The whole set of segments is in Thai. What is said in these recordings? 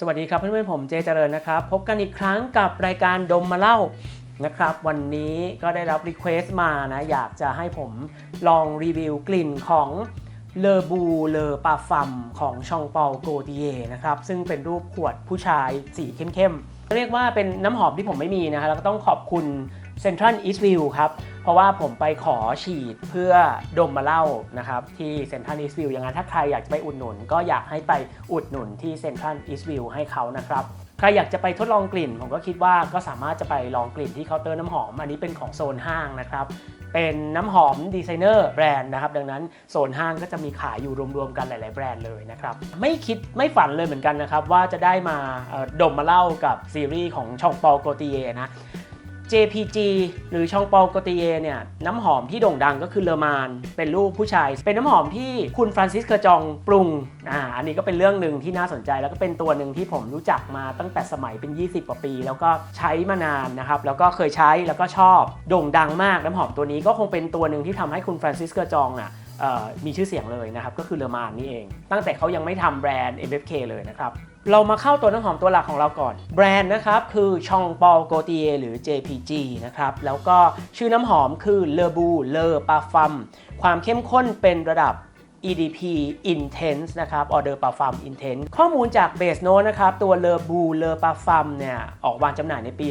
สวัสดีครับเพื่อนๆผมเจเจริญนะครับ พบกันอีกครั้งกับรายการดมมาเล่านะครับ วันนี้ก็ได้รับรีเควสต์มานะ อยากจะให้ผมลองรีวิวกลิ่นของเลอบูเลอปาฟัมของชองเปาโกติเยนะครับ ซึ่งเป็นรูปขวดผู้ชายสีเข้มๆ เรียกว่าเป็นน้ำหอมที่ผมไม่มีนะฮะแล้วก็ต้องขอบคุณเซ็นทรัลอีสต์วิวครับ เพราะว่าผมไปขอฉีดเพื่อดมมาเล่านะครับที่เซ็นทรัลอีสต์วิวอย่างนั้นถ้าใครอยากจะไปอุดหนุน ก็อยากให้ไปอุดหนุนที่เซ็นทรัลอีสต์วิวให้เขานะครับใครอยากจะไปทดลองกลิ่น ผมก็คิดว่าก็สามารถจะไปลองกลิ่นที่เคาน์เตอร์น้ำหอม อันนี้เป็นของโซนห้างนะครับเป็นน้ำหอมดีไซเนอร์แบรนด์นะครับดังนั้นโซนห้างก็จะมีขายอยู่รวมๆกันหลาย ๆ แบรนด์เลยนะครับไม่คิดไม่ฝันเลยเหมือนกันนะครับว่าจะได้มาดมมาเล่ากับซีรีส์ของชองปอลโกติเยนะ JPG หรือชองปอลโกติเยเนี่ยน้ำหอมที่โด่งดังก็คือเลอมาน เป็นรูปผู้ชาย เป็นน้ำหอมที่คุณฟรานซิสเคอร์จองปรุงอ่าอันนี้ก็เป็นเรื่องหนึ่งที่น่าสนใจ แล้วก็เป็นตัวหนึ่งที่ผมรู้จักมาตั้งแต่สมัยเป็น 20 กว่าปี แล้วก็ใช้มานานนะครับ แล้วก็เคยใช้แล้วก็ชอบ โด่งดังมากน้ำหอมตัวนี้ก็คงเป็นตัวหนึ่งที่ทำให้คุณฟรานซิสเคอร์จองอะ มีชื่อเสียงเลยนะครับ ก็คือเลอมานนี่เอง ตั้งแต่เขายังไม่ทำแบรนด์ MFK เลยนะครับ เรามาเข้าตัวน้ำหอมตัวหลักของเราก่อน แบรนด์นะครับ คือชองปอลโกติเยหรือ JPG นะครับ แล้วก็ชื่อน้ำหอมคือเลอบูเลอปาฟัมความเข้มข้นเป็นระดับ EDP Intense นะครับ Order Parfum Intense ข้อมูลจาก Base Note นะครับ ตัว Le b o u Le Perform เนี่ย ออกวางจำหน่ายในปี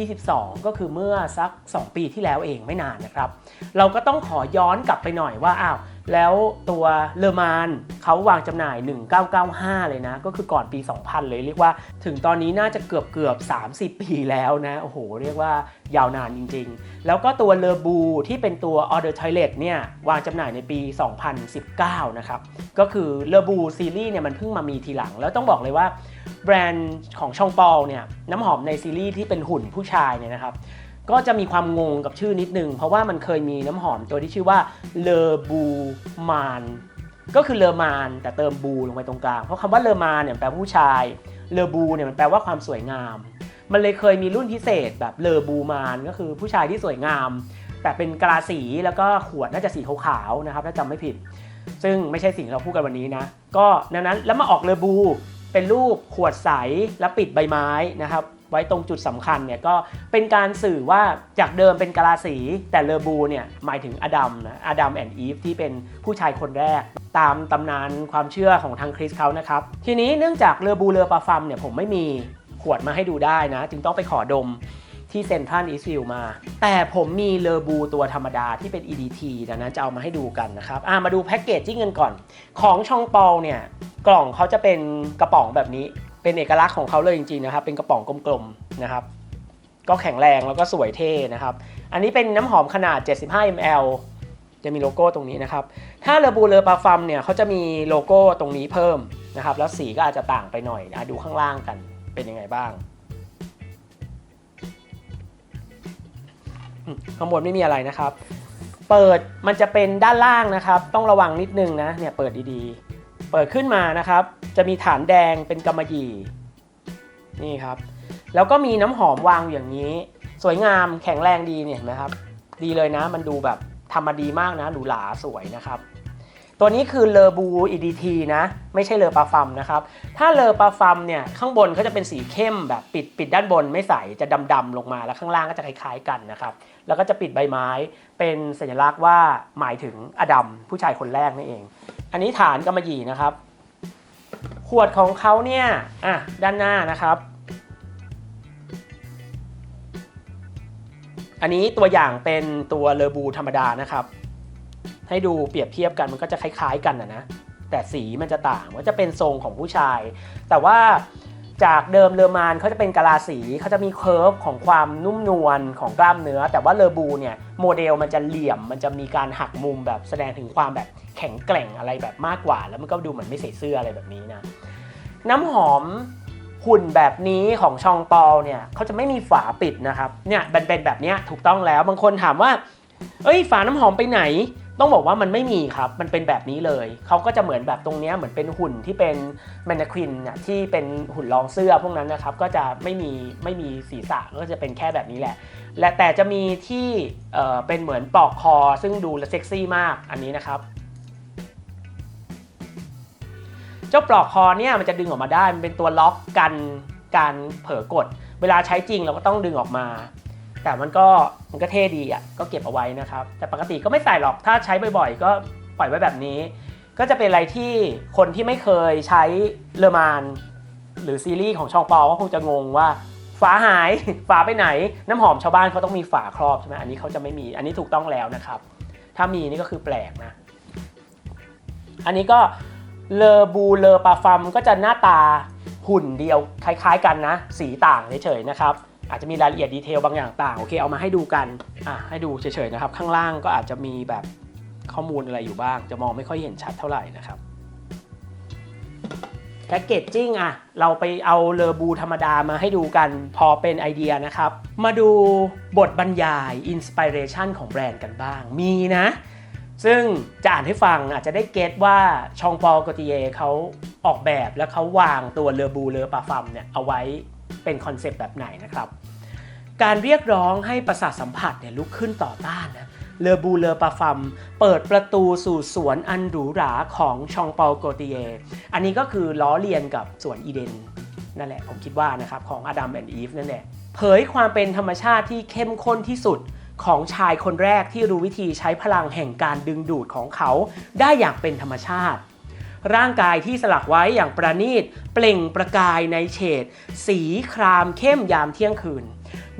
2022 ก็คือเมื่อสัก 2 ปีที่แล้วเองไม่นานนะครับ เราก็ต้องขอย้อนกลับไปหน่อยว่า อ้าว แล้วตัวเลอมานเขาวางจำหน่าย 1995 เลยนะ ก็คือก่อนปี 2000 เลยเรียกว่าถึงตอนนี้น่าจะเกือบเกือบ 30 ปีแล้วนะ โอ้โห เรียกว่ายาวนานจริงๆ แล้วก็ตัวเลอบูที่เป็นตัว Order Toilet เนี่ยวางจำหน่ายในปี 2019 นะครับ ก็คือเลอบูซีรีส์เนี่ยมันเพิ่งมามีทีหลัง แล้วต้องบอกเลยว่าแบรนด์ของชองปอลเนี่ยน้ำหอมในซีรีส์ที่เป็นหุ่นผู้ชายเนี่ยนะครับ ก็จะมีความงงกับชื่อนิดนึง เพราะว่ามันเคยมีน้ำหอมตัวที่ชื่อว่าเลอบูมานก็คือเลอมานแต่เติมบูลงไปตรงกลาง เพราะคำว่าเลอมานเนี่ยแปลผู้ชายเลอบูเนี่ยมันแปลว่าความสวยงาม มันเลยเคยมีรุ่นพิเศษแบบเลอบูมานก็คือผู้ชายที่สวยงาม แต่เป็นกะลาสีแล้วก็ขวดน่าจะสีขาวๆนะครับถ้าจำไม่ผิด ซึ่งไม่ใช่สิ่งที่เราพูดกันวันนี้นะก็ดังนั้นแล้วมาออกเลอบูเป็นรูปขวดใสแล้วปิดใบไม้นะครับ ไว้ตรงจุดสำคัญเนี่ยก็เป็นการสื่อว่าจากเดิมเป็นกะลาสีแต่เลอบูเนี่ยหมายถึงอดัมนะอดัมแอนด์อีฟที่เป็นผู้ชายคนแรกตามตำนานความเชื่อของทางคริสเขานะครับ ทีนี้เนื่องจากเลอบูเลอปาฟัมเนี่ยผมไม่มีขวดมาให้ดูได้นะ จึงต้องไปขอดมที่เซนทรัลอีสต์วิวมา แต่ผมมีเลอบูตัวธรรมดาที่เป็น EDT ดังนั้นจะเอามาให้ดูกันนะครับมาดูแพ็กเกจจิ้งกันก่อน ของชองปอลเนี่ยกล่องเขาจะเป็นกระป๋องแบบนี้ เป็นเอกลักษณ์ของเขาเลยจริงๆนะครับ เป็นกระป๋องกลมๆนะครับ ก็แข็งแรงแล้วก็สวยเท่นะครับ อันนี้เป็นน้ำหอมขนาด 75 ml จะมีโลโก้ตรงนี้นะครับ ถ้าเลอบูเลอปาฟัมเนี่ยเขาจะมีโลโก้ตรงนี้เพิ่มนะครับ แล้วสีก็อาจจะต่างไปหน่อยอดูข้างล่างกันเป็นยังไงบ้าง ข้างบนไม่มีอะไรนะครับ เปิดมันจะเป็นด้านล่างนะครับ ต้องระวังนิดนึงนะ เนี่ยเปิดดีๆ เปิดขึ้นมานะครับ จะมีฐานแดงเป็นกำมะหยี่นี่ครับ แล้วก็มีน้ำหอมวางอย่างนี้ สวยงามแข็งแรงดีเนี่ยเห็นไหมครับ ดีเลยนะ มันดูแบบทำมาดีมากนะหรูหราสวยนะครับ ตัวนี้คือเลอบู EDT นะ ไม่ใช่เลอปาฟัมนะครับ ถ้าเลอปาฟัมเนี่ยข้างบนเขาจะเป็นสีเข้มแบบปิดปิดด้านบนไม่ใสจะดำๆลงมาแล้วข้างล่างก็จะคล้ายๆกันนะครับ แล้วก็จะปิดใบไม้เป็นสัญลักษณ์ว่าหมายถึงอดัมผู้ชายคนแรกนั่นเอง อันนี้ฐานกำมะหยี่นะครับ ขวดของเขาเนี่ยอะด้านหน้านะครับ อันนี้ตัวอย่างเป็นตัวเลอบูธรรมดานะครับ ให้ดูเปรียบเทียบกันมันก็จะคล้าย ๆ กันนะนะแต่สีมันจะต่างว่าจะเป็นทรงของผู้ชาย แต่ว่า จากเดิมเลอมานเขาจะเป็นกะลาสีเขาจะมีเคิร์ฟของความนุ่มนวลของกล้ามเนื้อ แต่ว่าเลอบูเนี่ยโมเดลมันจะเหลี่ยม มันจะมีการหักมุมแบบแสดงถึงความแบบแข็งแกร่งอะไรแบบมากกว่า แล้วมันก็ดูเหมือนไม่ใส่เสื้ออะไรแบบนี้นะน้ำหอมหุ่นแบบนี้ของชองปอลเนี่ยเขาจะไม่มีฝาปิดนะครับเนี่ยเป็นเป็นแบบนี้ถูกต้องแล้วบางคนถามว่า เอ้ยฝาน้ำหอมไปไหน ต้องบอกว่ามันไม่มีครับ มันเป็นแบบนี้เลย เขาก็จะเหมือนแบบตรงนี้เหมือนเป็นหุ่นที่เป็นแมนนควินเนี่ยที่เป็นหุ่นรองเสื้อพวกนั้นนะครับ ก็จะไม่มีไม่มีศีรษะก็จะเป็นแค่แบบนี้แหละ และแต่จะมีที่เออเป็นเหมือนปลอกคอ ซึ่งดูเซ็กซี่มากอันนี้นะครับ เจ้าปลอกคอเนี่ยมันจะดึงออกมาได้ มันเป็นตัวล็อกกันการเผลอกด เวลาใช้จริงเราก็ต้องดึงออกมา แต่มันก็มันก็เท่ดีอะก็เก็บเอาไว้นะครับ แต่ปกติก็ไม่ใส่หรอกถ้าใช้บ่อยๆ ก็ปล่อยไว้แบบนี้ ก็จะเป็นอะไรที่คนที่ไม่เคยใช้เลอมานหรือซีรีส์ของช่องปอก็คงจะงงว่าฝาหาย ฝาไปไหน น้ำหอมชาวบ้านเขาต้องมีฝาครอบใช่ไหมอันนี้เขาจะไม่มีอันนี้ถูกต้องแล้วนะครับ ถ้ามีนี่ก็คือแปลกนะ อันนี้ก็เลอบูเลอปาฟัมก็จะหน้าตาหุ่นเดียวคล้าย ๆ กันนะ สีต่างเฉยๆนะครับ อาจจะมีรายละเอียดดีเทลบางอย่างต่างโอเคเอามาให้ดูกันอะให้ดูเฉยๆนะครับ ข้างล่างก็อาจจะมีแบบข้อมูลอะไรอยู่บ้าง จะมองไม่ค่อยเห็นชัดเท่าไหร่นะครับแพ็กเกจจิ้งอะเราไปเอาเลอบูธรรมดามาให้ดูกันพอเป็นไอเดียนะครับ มาดูบทบรรยายอินสปิเรชันของแบรนด์กันบ้างมีนะ ซึ่งจะอ่านให้ฟังอาจจะได้เก็ตว่าชองปอลกติเยเขาออกแบบแล้วเขาวางตัวเลอบูเลอปาฟัมเนี่ยเอาไว้ เป็นคอนเซปต์แบบไหนนะครับ การเรียกร้องให้ประสาทสัมผัสเนี่ยลุกขึ้นต่อต้านนะเลอบูเลอปาฟัม เปิดประตูสู่สวนอันหรูหราของชองเปอโกติเย อันนี้ก็คือล้อเลียนกับสวนอีเดนนั่นแหละผมคิดว่านะครับของอดัมแอนด์อีฟนั่นแหละเผยความเป็นธรรมชาติที่เข้มข้นที่สุดของชายคนแรกที่รู้วิธีใช้พลังแห่งการดึงดูดของเขาได้อย่างเป็นธรรมชาติ ร่างกายที่สลักไว้อย่างประณีต เปล่งประกายในเฉด สีครามเข้มยามเที่ยงคืน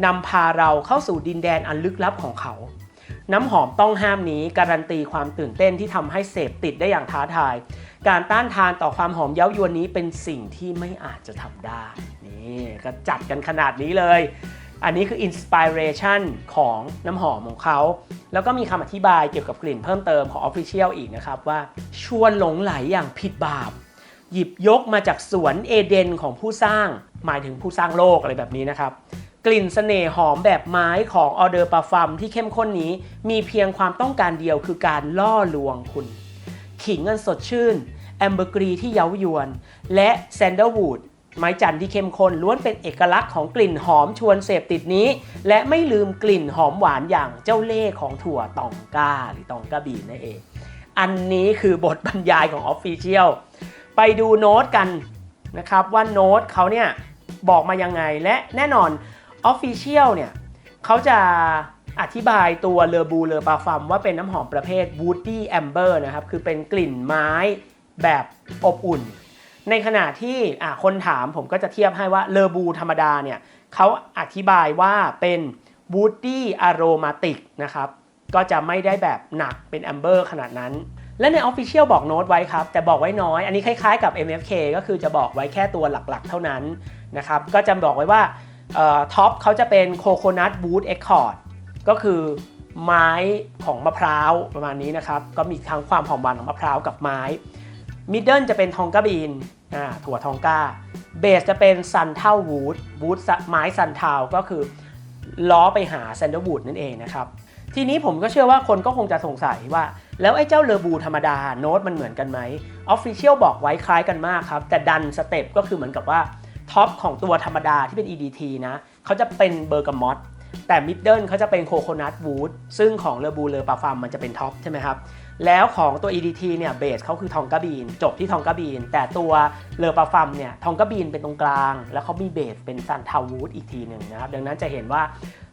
นำพาเราเข้าสู่ดินแดนอันลึกลับของเขา น้ำหอมต้องห้ามนี้การันตีความตื่นเต้นที่ทำให้เสพติดได้อย่างท้าทาย การต้านทานต่อความหอมเย้ายวนนี้เป็นสิ่งที่ไม่อาจจะทำได้ นี่ก็จัดกันขนาดนี้เลย อันนี้คืออินสปิเรชันของน้ำหอมของเขา แล้วก็มีคำอธิบายเกี่ยวกับกลิ่นเพิ่มเติมของ Official อีกนะครับว่าชวนหลงไหลอย่างผิดบาป หยิบยกมาจากสวนเอเดนของผู้สร้าง หมายถึงผู้สร้างโลกอะไรแบบนี้นะครับ กลิ่นเสน่ห์หอมแบบไม้ของออเดอร์ปาฟัมที่เข้มข้นนี้ มีเพียงความต้องการเดียวคือการล่อลวงคุณ ขิงอันสดชื่นแอมเบอร์กรีที่เย้ายวน และแซนเดลวูด ไม้จันทร์ที่เข้มข้นล้วนเป็นเอกลักษณ์ของกลิ่นหอมชวนเสพติดนี้ และไม่ลืมกลิ่นหอมหวานอย่างเจ้าเล่ห์ของถั่วตองก้า หรือตองก้าบีนนั่นเอง อันนี้คือบทบรรยายของ Official ไปดูโน้ตกันนะครับว่าโน้ตเขาเนี่ยบอกมายังไงและแน่นอน Official เนี่ยเขาจะอธิบายตัวเลอบูเลอปาฟัมว่าเป็นน้ำหอมประเภท Woody Amber นะครับ คือเป็นกลิ่นไม้แบบอบอุ่น ในขณะที่คนถามผมก็จะเทียบให้ว่าเลอบูธรรมดาเนี่ยเขาอธิบายว่าเป็น Woody Aromatic นะครับ ก็จะไม่ได้แบบหนักเป็นแอมเบอร์ขนาดนั้น และใน Official บอกโน้ตไว้ครับ แต่บอกไว้น้อย อันนี้คล้ายๆกับ MFK ก็คือจะบอกไว้แค่ตัวหลักๆ เท่านั้นนะครับ ก็จะบอกไว้ว่าท็อปเขาจะเป็นโคโคนัทบูทเอ็กคอร์ดก็คือไม้ของมะพร้าวประมาณนี้นะครับ ก็มีทั้งความหอมหวานของมะพร้าวกับไม้ มิดเดิลจะเป็นทองกาบีนอ่าถั่วทองก้า เบสจะเป็นซันเทาวูดวูดไม้ซันเทาก็คือล้อไปหาแซนเดลวูดนั่นเองนะครับทีนี้ผมก็เชื่อว่าคนก็คงจะสงสัยว่า แล้วไอ้เจ้าเลอบูธรรมดาโน้ตมันเหมือนกันไหมออฟฟิเชียลบอกไว้คล้ายกันมากครับ แต่ดันสเต็ปก็คือเหมือนกับว่าท็อปของตัวธรรมดาที่เป็น EDT นะเขาจะเป็นเบอร์กามอต แต่มิดเดิลเขาจะเป็นโคโคนัทวูดซึ่งของเลอบูเลอปาฟาร์มมันจะเป็นท็อปใช่ไหมครับ แล้วของตัว EDT เนี่ยเบสเขาคือทองกาบีน จบที่ทองกาบีน แต่ตัวเลอปาฟัมเนี่ยทองกาบีนเป็นตรงกลาง แล้วเขามีเบสเป็นซันทาวูดอีกทีหนึ่งนะครับ ดังนั้นจะเห็นว่า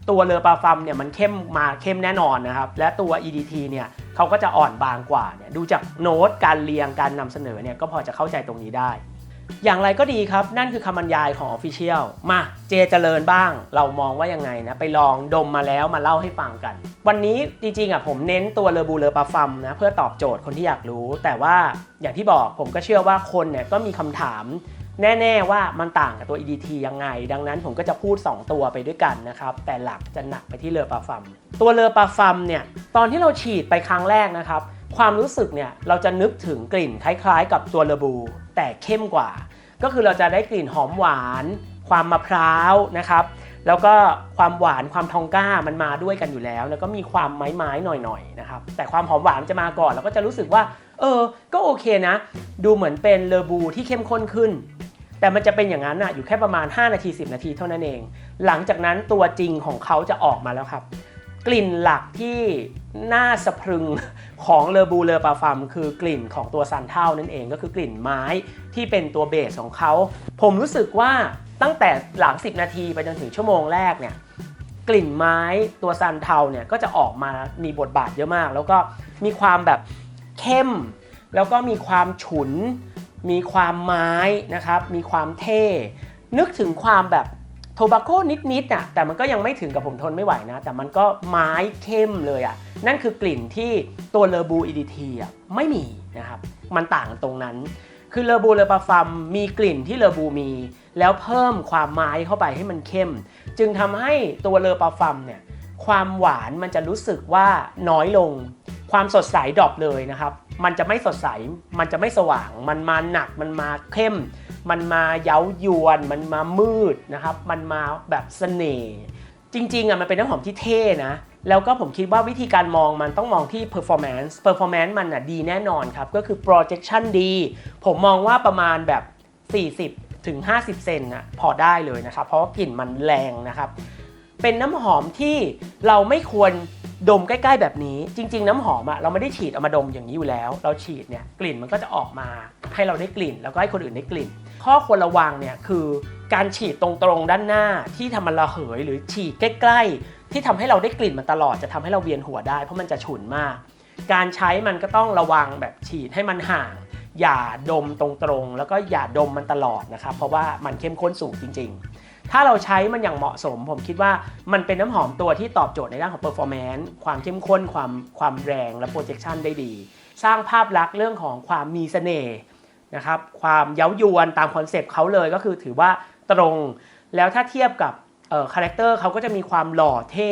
ตัวเลอปาฟัมเนี่ยมันเข้มมาเข้มแน่นอนนะครับ และตัว EDT เนี่ยเขาก็จะอ่อนบางกว่าเนี่ยดูจากโน้ตการเรียงการนำเสนอเนี่ยก็พอจะเข้าใจตรงนี้ได้ อย่างไรก็ดีครับ นั่นคือคำบรรยายของ Official มาเจเจริญบ้าง เรามองว่ายังไงนะ ไปลองดมมาแล้วมาเล่าให้ฟังกัน วันนี้จริงๆอะผมเน้นตัวเลอบูเลอปาฟัมนะเพื่อตอบโจทย์คนที่อยากรู้ แต่ว่าอย่างที่บอกผมก็เชื่อว่าคนเนี่ยก็มีคำถามแน่ๆว่ามันต่างกับตัว EDT ยังไง ดังนั้นผมก็จะพูด 2 ตัวไปด้วยกันนะครับ แต่หลักจะหนักไปที่เลอปาฟัม ตัวเลอปาฟัมเนี่ยตอนที่เราฉีดไปครั้งแรกนะครับ ความรู้สึกเนี่ยเราจะนึกถึงกลิ่นคล้ายๆ กับตัวเลบู แต่เข้มกว่า ก็คือเราจะได้กลิ่นหอมหวาน ความมะพร้าวนะครับ แล้วก็ความหวานความทองก้ามันมาด้วยกันอยู่แล้ว แล้วก็มีความไม้ๆหน่อยๆนะครับแต่ความหอมหวานจะมาก่อนเราก็จะรู้สึกว่า เออ ก็โอเคนะ ดูเหมือนเป็นเลอบูที่เข้มข้นขึ้นแต่มันจะเป็นอย่างนั้นอะอยู่แค่ประมาณ 5 นาที 10 นาทีเท่านั้นเอง หลังจากนั้นตัวจริงของเขาจะออกมาแล้วครับ กลิ่นหลักที่ หน่าสะพรึงของเลอบูเลอปาฟัมคือกลิ่นของตัวซันเท่านั่นเองก็คือกลิ่นไม้ที่เป็นตัวเบสของเขา ผมรู้สึกว่าตั้งแต่หลัง 10 นาทีไปจนถึงชั่วโมงแรกเนี่ยกลิ่นไม้ตัวซันเทาเนี่ยก็จะออกมามีบทบาทเยอะมาก แล้วก็มีความแบบเข้ม แล้วก็มีความฉุน มีความไม้นะครับ มีความเท่ นึกถึงความแบบ โทบาโก้นิดๆอะแต่มันก็ยังไม่ถึงกับผมทนไม่ไหวนะ แต่มันก็ไม้เข้มเลยอะ นั่นคือกลิ่นที่ตัวเลอบูอีดีทีอะไม่มีนะครับ มันต่างกันตรงนั้น คือเลอบูเลอปาฟัมมีกลิ่นที่เลอบูมี แล้วเพิ่มความไม้เข้าไปให้มันเข้ม จึงทำให้ตัวเลอปาฟัมเนี่ย ความหวานมันจะรู้สึกว่าน้อยลง ความสดใสดรอปเลยนะครับ มันจะไม่สดใส มันจะไม่สว่าง มันมาหนัก มันมาเข้ม มันมาเย้ายวน มันมามืดนะครับ มันมาแบบเสน่ห์ จริงๆอะมันเป็นน้ำหอมที่เท่นะ แล้วก็ผมคิดว่าวิธีการมองมันต้องมองที่ performance performance มันอะดีแน่นอนครับ ก็คือ projection ดี ผมมองว่าประมาณแบบ 40ถึง50 เซนอะพอได้เลยนะครับ เพราะกลิ่นมันแรงนะครับ เป็นน้ำหอมที่เราไม่ควรดมใกล้ๆแบบนี้ จริง ๆ น้ำหอมอะเราไม่ได้ฉีดเอามาดมอย่างนี้อยู่แล้ว เราฉีดเนี่ยกลิ่นมันก็จะออกมาให้เราได้กลิ่น แล้วก็ให้คนอื่นได้กลิ่น ข้อควรระวังเนี่ยคือการฉีดตรงๆด้านหน้าที่ทำมันระเหยหรือฉีดใกล้ ๆ ที่ทำให้เราได้กลิ่นมันตลอดจะทำให้เราเวียนหัวได้เพราะมันจะฉุนมาก การใช้มันก็ต้องระวังแบบฉีดให้มันห่าง อย่าดมตรงๆ แล้วก็อย่าดมมันตลอดนะครับเพราะว่ามันเข้มข้นสูงจริง ๆ ถ้าเราใช้มันอย่างเหมาะสม ผมคิดว่ามันเป็นน้ำหอมตัวที่ตอบโจทย์ในด้านของ performance ความเข้มข้นความความแรงและ projection ได้ดี สร้างภาพลักษณ์เรื่องของความมีเสน่ห์นะครับความเย้ายวนตามคอนเซปต์เขาเลยก็คือถือว่าตรง แล้วถ้าเทียบกับคาแรคเตอร์เขาก็จะมีความหล่อเท่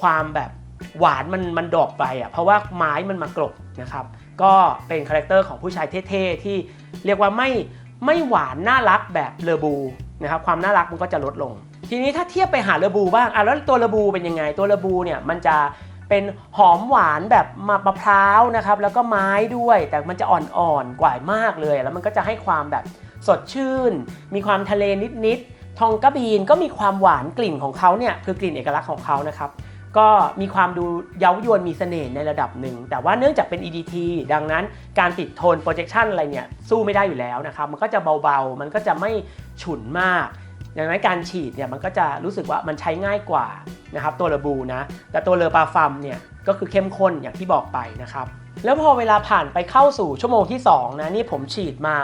ความแบบหวานมันมันดอกไปอะเพราะว่าไม้มันมากรบนะครับก็เป็นคาแรคเตอร์ของผู้ชายเท่ๆที่เรียกว่าไม่ไม่หวานน่ารักแบบเลอบู นะครับความน่ารักมันก็จะลดลง ทีนี้ถ้าเทียบไปหาเลอบูบ้างอะแล้วตัวเลอบูเป็นยังไง ตัวเลอบูเนี่ยมันจะเป็นหอมหวานแบบมะพร้าวนะครับแล้วก็ไม้ด้วย แต่มันจะอ่อนๆกว่ามากเลย แล้วมันก็จะให้ความแบบสดชื่น มีความทะเลนิดๆทองกระบีนก็มีความหวานกลิ่นของเขาเนี่ยคือกลิ่นเอกลักษณ์ของเขานะครับ ก็มีความดูเย้ายวนมีเสน่ห์ในระดับหนึ่ง แต่ว่าเนื่องจากเป็น EDT ดังนั้นการติดโทน projection อะไรเนี่ย สู้ไม่ได้อยู่แล้วนะครับ มันก็จะเบาๆ มันก็จะไม่ฉุนมากดังนั้นการฉีดเนี่ยมันก็จะรู้สึกว่ามันใช้ง่ายกว่านะครับตัวเลบูนะ แต่ตัวเลอปาฟัมเนี่ยก็คือเข้มข้นอย่างที่บอกไปนะครับ แล้วพอเวลาผ่านไปเข้าสู่ชั่วโมงที่2นะนี่ผมฉีดมา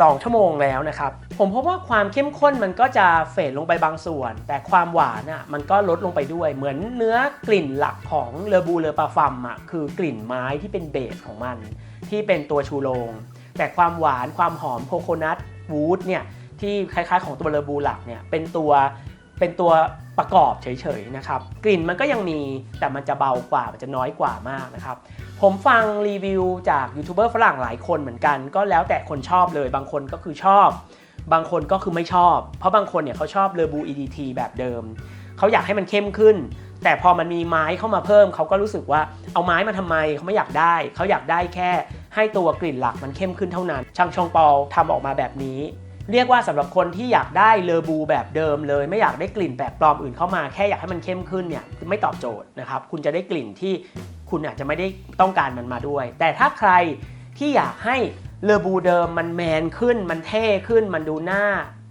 2 ชั่วโมงแล้วนะครับ ผมพบว่าความเข้มข้นมันก็จะเฟดลงไปบางส่วน แต่ความหวานอะมันก็ลดลงไปด้วย เหมือนเนื้อกลิ่นหลักของเลอบูเลอปาฟัมอะคือกลิ่นไม้ที่เป็นเบสของมัน ที่เป็นตัวชูโรง แต่ความหวานความหอมโคโคนัทวูดเนี่ยที่คล้ายๆ ของตัวเลอบูหลักเนี่ยเป็นตัวเป็นตัว ประกอบเฉยๆนะครับ กลิ่นมันก็ยังมีแต่มันจะเบากว่ามันจะน้อยกว่ามากนะครับ ผมฟังรีวิวจากยูทูบเบอร์ฝรั่งหลายคนเหมือนกัน ก็แล้วแต่คนชอบเลยบางคนก็คือชอบ บางคนก็คือไม่ชอบ เพราะบางคนเนี่ยเขาชอบเลอบู EDT แบบเดิม เขาอยากให้มันเข้มขึ้น แต่พอมันมีไม้เข้ามาเพิ่ม เขาก็รู้สึกว่าเอาไม้มาทำไมเขาไม่อยากได้ เขาอยากได้แค่ ให้ตัวกลิ่นหลักมันเข้มขึ้นเท่านั้นช่างชองปอลทำออกมาแบบนี้ เรียกว่าสำหรับคนที่อยากได้เลอบูแบบเดิมเลย ไม่อยากได้กลิ่นแปลกปลอมอื่นเข้ามาแค่อยากให้มันเข้มขึ้นเนี่ยไม่ตอบโจทย์นะครับคุณจะได้กลิ่นที่คุณอาจจะไม่ได้ต้องการมันมาด้วย แต่ถ้าใครที่อยากให้เลอบูเดิมมันแมนขึ้น มันเท่ขึ้น มันดูหน้า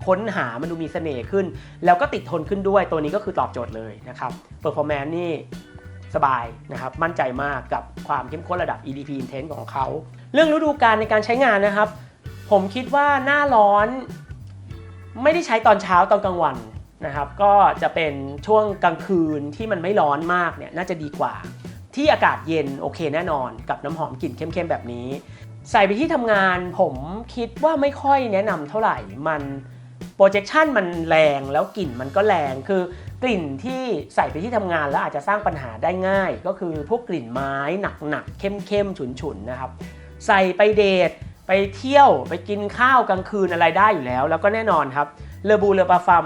ค้นหามันดูมีเสน่ห์ขึ้น แล้วก็ติดทนขึ้นด้วยตัวนี้ก็คือตอบโจทย์เลยนะครับเปอร์ฟอร์แมนซ์นี่สบายนะครับมั่นใจมากกับความเข้มข้นระดับ EDP Intense ของเขา เรื่องฤดูกาลในการใช้งานนะครับ ผมคิดว่าหน้าร้อน ไม่ได้ใช้ตอนเช้าตอนกลางวันนะครับ ก็จะเป็นช่วงกลางคืนที่มันไม่ร้อนมากเนี่ยน่าจะดีกว่า ที่อากาศเย็นโอเคแน่นอน กับน้ำหอมกลิ่นเข้มๆแบบนี้ ใส่ไปที่ทำงานผมคิดว่าไม่ค่อยแนะนำเท่าไหร่มัน projection มันแรงแล้วกลิ่นมันก็แรงคือกลิ่นที่ใส่ไปที่ทำงานแล้วอาจจะสร้างปัญหาได้ง่าย ก็คือพวกกลิ่นไม้หนักๆเข้มๆฉุนๆนะครับ ใส่ไปเดท ไปเที่ยวไปกินข้าวกลางคืนอะไรได้อยู่แล้ว แล้วก็แน่นอนครับเลอบูเลอปาฟัม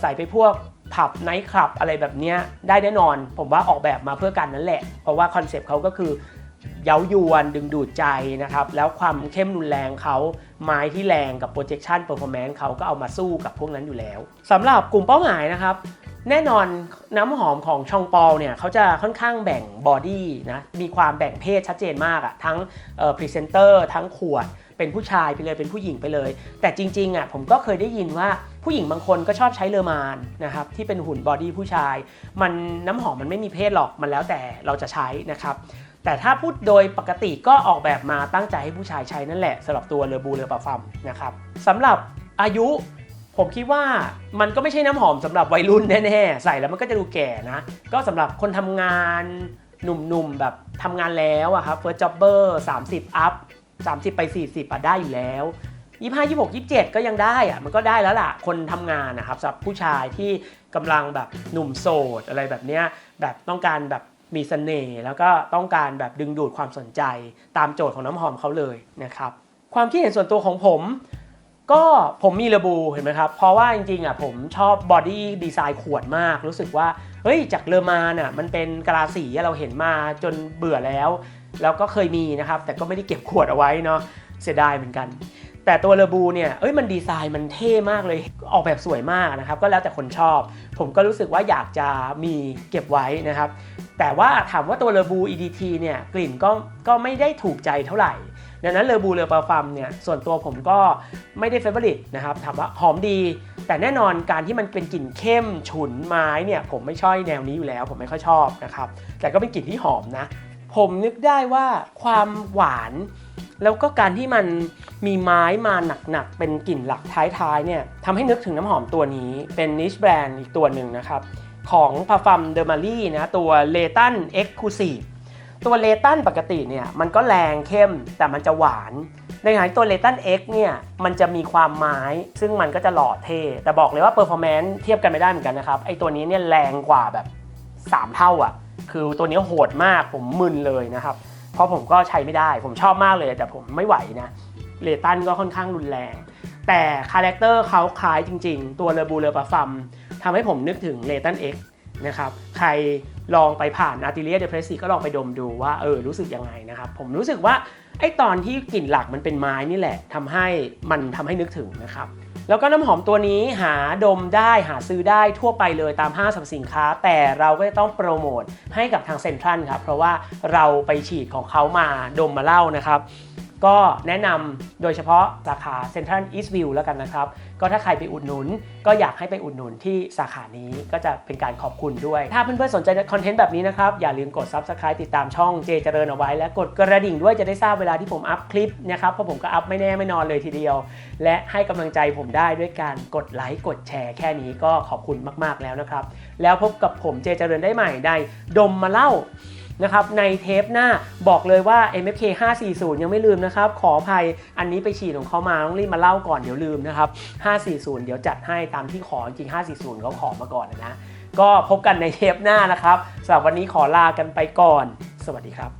ใส่ไปพวกผับไนท์คลับอะไรแบบเนี้ยได้แน่นอน ผมว่าออกแบบมาเพื่อกันนั่นแหละ เพราะว่าคอนเซปต์เขาก็คือเย้ายวนดึงดูดใจนะครับ แล้วความเข้มรุนแรงเขาไม้ที่แรงกับ projection performance เขาก็เอามาสู้กับพวกนั้นอยู่แล้วสำหรับกลุ่มเป้าหมายนะครับ แน่นอนน้ำหอมของชองปอลเนี่ยเขาจะค่อนข้างแบ่งบอดี้นะมีความแบ่งเพศชัดเจนมากอะทั้งพรีเซนเตอร์ทั้งขวดเป็นผู้ชายไปเลยเป็นผู้หญิงไปเลย แต่จริงๆอะผมก็เคยได้ยินว่าผู้หญิงบางคนก็ชอบใช้เลอมานนะครับที่เป็นหุ่นบอดี้ผู้ชาย มันน้ำหอมมันไม่มีเพศหรอกมันแล้วแต่เราจะใช้นะครับแต่ถ้าพูดโดยปกติก็ออกแบบมาตั้งใจให้ผู้ชายใช้นั่นแหละสำหรับตัวเลอบูเลอปาฟัมนะครับสำหรับอายุ ผมคิดว่ามันก็ไม่ใช่น้ำหอมสำหรับวัยรุ่นแน่ๆ ใส่แล้วมันก็จะดูแก่นะ ก็สำหรับคนทำงานหนุ่มๆแบบทำงานแล้วอะครับ first jobber 30 up 30 ไป 40อะได้อยู่แล้ว25 26 27ก็ยังได้อะมันก็ได้แล้วล่ะ คนทำงานนะครับสำหรับผู้ชายที่กำลังแบบหนุ่มโสดอะไรแบบเนี้ยแบบต้องการแบบมีเสน่ห์แล้วก็ต้องการแบบดึงดูดความสนใจตามโจทย์ของน้ำหอมเขาเลยนะครับ ความคิดเห็นส่วนตัวของผม ก็ผมมีระบูเห็นไหมครับ เพราะว่าจริงๆอะผมชอบบอดี้ดีไซน์ขวดมาก รู้สึกว่า เฮ้ยจากเลอมาน่ะมันเป็นกะลาสีเราเห็นมาจนเบื่อแล้ว แล้วก็เคยมีนะครับ แต่ก็ไม่ได้เก็บขวดเอาไว้เนาะเสียดายเหมือนกัน แต่ตัวเลอบูเนี่ยเอ้ยมันดีไซน์มันเท่มากเลยออกแบบสวยมากนะครับ ก็แล้วแต่คนชอบ ผมก็รู้สึกว่าอยากจะมีเก็บไว้นะครับ แต่ว่าถามว่าตัวเลอบู EDT เนี่ยกลิ่นก็ก็ไม่ได้ถูกใจเท่าไหร่ ดังนั้นเลอบูเลอปาฟัมเนี่ยส่วนตัวผมก็ไม่ได้เฟเวอริตนะครับถามว่าหอมดี แต่แน่นอนการที่มันเป็นกลิ่นเข้มฉุนไม้เนี่ยผมไม่ชอบแนวนี้อยู่แล้ว ผมไม่ค่อยชอบนะครับแต่ก็เป็นกลิ่นที่หอมนะ ผมนึกได้ว่าความหวาน แล้วก็การที่มันมีไม้มาหนักๆเป็นกลิ่นหลักท้ายๆเนี่ยทำให้นึกถึงน้ำหอมตัวนี้เป็นนิชแบรนด์อีกตัวหนึ่งนะครับของพาฟัมเดอร์มารีนะตัวเลตันเอ็กซ์คลูซีฟ ตัวเลตันปกติเนี่ยมันก็แรงเข้มแต่มันจะหวาน ในขณะตัวเลตัน X เนี่ยมันจะมีความไม้ ซึ่งมันก็จะหล่อเท่แต่บอกเลยว่าเปอร์ฟอร์แมนซ์เทียบกันไม่ได้เหมือนกันนะครับไอตัวนี้เนี่ยแรงกว่าแบบ 3 เท่าอะ่ะคือตัวนี้โหดมากผมมึนเลยนะครับ เพราะผมก็ใช้ไม่ได้ผมชอบมากเลยแต่ผมไม่ไหวนะเลตันก็ค่อนข้างรุนแรง แต่คาแรคเตอร์เขาคล้ายจริง ๆ ตัวเลบูเลปาฟัมทำให้ผมนึกถึงเลตัน X นะครับใคร ลองไปผ่านอาร์ติเลียเดเพรสซีก็ลองไปดมดูว่าเออรู้สึกยังไงนะครับผมรู้สึกว่าไอตอนที่กลิ่นหลักมันเป็นไม้นี่แหละทำให้มันทำให้นึกถึงนะครับแล้วก็น้ำหอมตัวนี้หาดมได้หาซื้อได้ทั่วไปเลยตามห้างสรรพสินค้า แต่เราก็จะต้องโปรโมทให้กับทางเซ็นทรัลครับเพราะว่าเราไปฉีดของเขามาดมมาเล่านะครับ ก็แนะนำโดยเฉพาะสาขาเซ็นทรัลอีสต์วิวแล้วกันนะครับ ก็ถ้าใครไปอุดหนุน ก็อยากให้ไปอุดหนุนที่สาขานี้ก็จะเป็นการขอบคุณด้วย ถ้าเพื่อนๆสนใจคอนเทนต์แบบนี้นะครับ อย่าลืมกด Subscribe ติดตามช่องเจเจริญเอาไว้ และกดกระดิ่งด้วยจะได้ทราบเวลาที่ผมอัพคลิปนะครับเพราะผมก็อัพไม่แน่ไม่นอนเลยทีเดียว และให้กำลังใจผมได้ด้วยการกดไลค์กดแชร์แค่นี้ก็ขอบคุณมาก ๆแล้วนะครับแล้วพบกับผมเจเจริญได้ใหม่ในดมมาเล่า นะครับในเทปหน้าบอกเลยว่า MFK 540 ยังไม่ลืมนะครับขออภัยอันนี้ไปฉีดของเขามาต้องรีบมาเล่าก่อนเดี๋ยวลืมนะครับ540 เดี๋ยวจัดให้ตามที่ขอจริง 540เขาขอมาก่อนนะ ก็พบกันในเทปหน้านะครับสำหรับวันนี้ขอลากันไปก่อน สวัสดีครับ